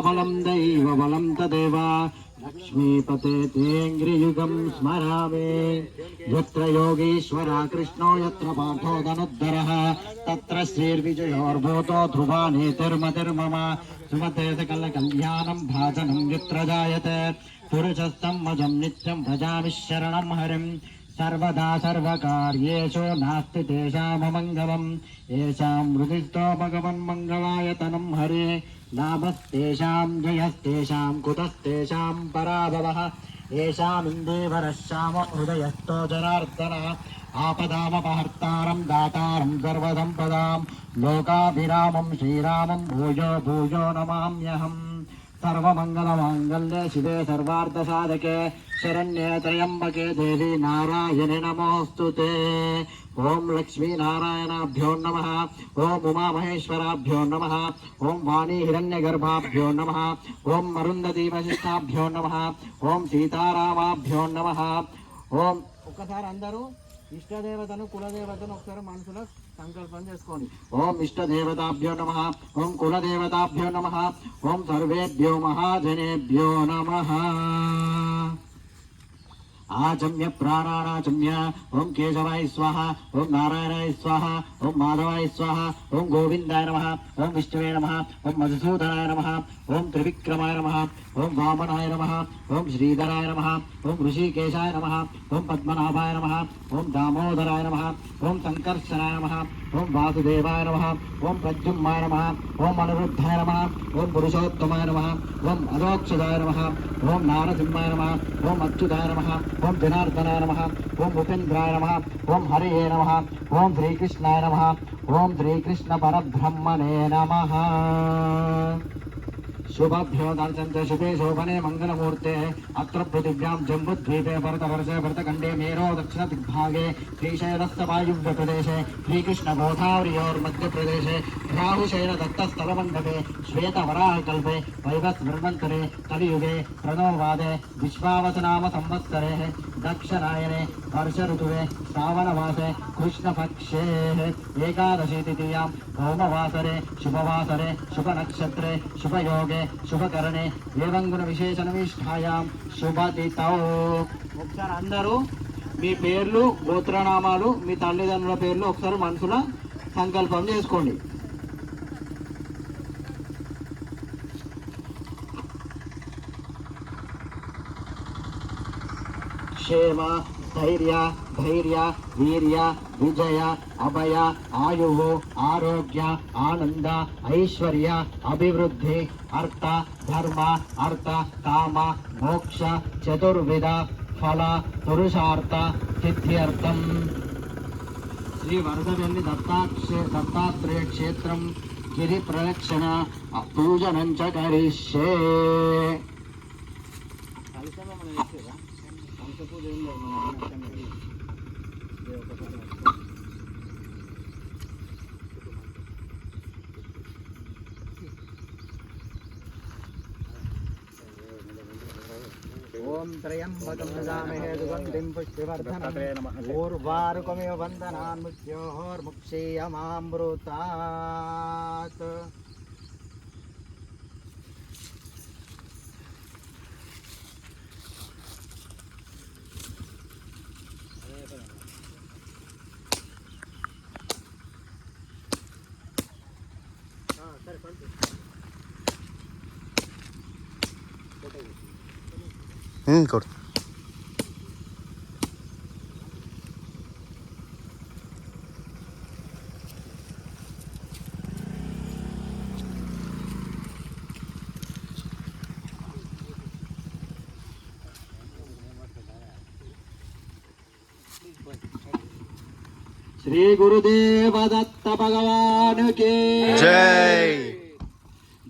बलं दैव बलम तदेव। लक्ष्मीपते तेऽङ्घ्रियुगम् स्मरामि। यत्र योगीश्वरः कृष्णो, यत्र पार्थो धनुद्धरः तत्र श्रीर्विजयोर्भूतो ध्रुवानेतिर्मतिर्मम सुमते सकलकल्याणम् भाजनम् यत्र जायते पुरुषस्तम् वजम् नित्यम् भजामि शरणम् हरिम् सर्वदा सर्वकार्येषु नास्ति तेषाममङ्गलम्। येषाम् हृदिस्थो भगवन्मङ्गलायतनम् हरे। नामस्तेषां जयस्तेषा कुतस्तेषा पराभवः। येषामिन्देवरः श्यामं हृदयस्थो जनार्दनः। आपदामपहर्तारं दातारं सर्वसम्पदां। लोकाभिरामं श्रीरामं भूयो भूयो नमाम्यहम्। సర్వమంగళమాంగళ్యే శివే సర్వార్థసాధకే శరణ్యే త్రయంబకే దేవి నారాయణి నమోస్తు ఓం లక్ష్మీనారాయణాభ్యో నమ. ఓం ఉమామహేశ్వరాభ్యో నమ. ఓం వాణీ హిరణ్యగర్భాభ్యో నమ. ఓం మరుందదీవశిష్టాభ్యో నమ. ఓం సీతారామాభ్యో నమ. ఓం ఒకసారి అందరూ ఇష్టదేవతను కులదేవతను ఒకసారి మనసులో సంకల్పం చేసుకోండి. ఓం ఇష్టదేవతాభ్యో నమ ఓం కులదేవతాభ్యో నమ ఓం సర్వేభ్యో మహాజనేభ్యో నమ. आचम्य प्राणाराजम्य ओम केशवाय स्वाहा, ओम नारायणाय स्वाहा, ओम माधवाय स्वाहा, ओम गोविंदाय नमः, ओम विष्णुवे नमः, ओम मधुसूदनाय नमः, ओम त्रिविक्रमाय नमः, ओम वामनाय नमः, ओम श्रीधराय नमः, ओम ऋषिकेशाय नमः, ओम पद्मनाभाय नमः, ओम दामोदराय नमः, ओम शंकर्षणाय नमः ओम वासुदेवाय नमः ओम प्रद्युम्नाय नमः ओम अनिरुद्धाय नमः ओम पुरुषोत्तमाय नमः ओम अरोक्षदाय नमः ओम नारसिंहाय नमः ओम अच्युताय नमः ओम जनार्दनाय नमः ओम उपेन्द्राय नमः ओम हरिये नमः ओम श्रीकृष्णाय नमः ओम श्रीकृष्ण परब्रह्मणे नमः शुभभ्यो दर्शन्ते शुभे शोभने मङ्गलमूर्ते अत्र पृथिव्यां जम्बुद्वीपे भरतवर्षे भरतखण्डे मेरो दक्षिणदिग्भागे श्रीशैलस्थवायुव्यप्रदेशे श्रीकृष्णगोदावर्योर्मध्यप्रदेशे राहुशैल दत्तस्थलमण्डपे श्वेतवराहकल्पे वैवस्मृन्वन्तरे कलियुगे प्रणोवादे विश्वावसनाम संवत्सरे దక్షరాయణే వర్ష ఋతువే శ్రావణమాసే కృష్ణపక్షే ఏకాదశి తృతీయాం భౌమవాసరే శుభవాసరే శుభనక్షత్రే శుభయోగే శుభకరణే ఏవంగుణ విశేషణమిష్టాయాం శుభతిథౌ ఒకసారి అందరూ మీ పేర్లు గోత్రనామాలు మీ తల్లిదండ్రుల పేర్లు ఒకసారి మనసులో సంకల్పం చేసుకోండి. క్షేమ ధైర్య ధైర్య వీర్య విజయ అభయ ఆయువు ఆరోగ్య ఆనంద ఐశ్వర్య అభివృద్ధి అర్థ ధర్మ అర్థ కామ మోక్ష చతుర్విధ ఫల పురుషార్థ సిద్ధ్యర్థం. శ్రీ వరదవెల్లి దత్తాక్షే దత్తాత్రేయ క్షేత్రం గిరి ప్రదక్షిణ పూజనం చ కరిష్యే కలిసమే మనం ओम त्रयंबकं नमामहे सुगन्धिं पुष्टिवर्धनम्। ओर्वारुकमिव वन्दनान् मुख्योर्मुक्षीयमामृतात्। Hmm, kor. Sri Guru Deva Datta Bhagawan ke. Jai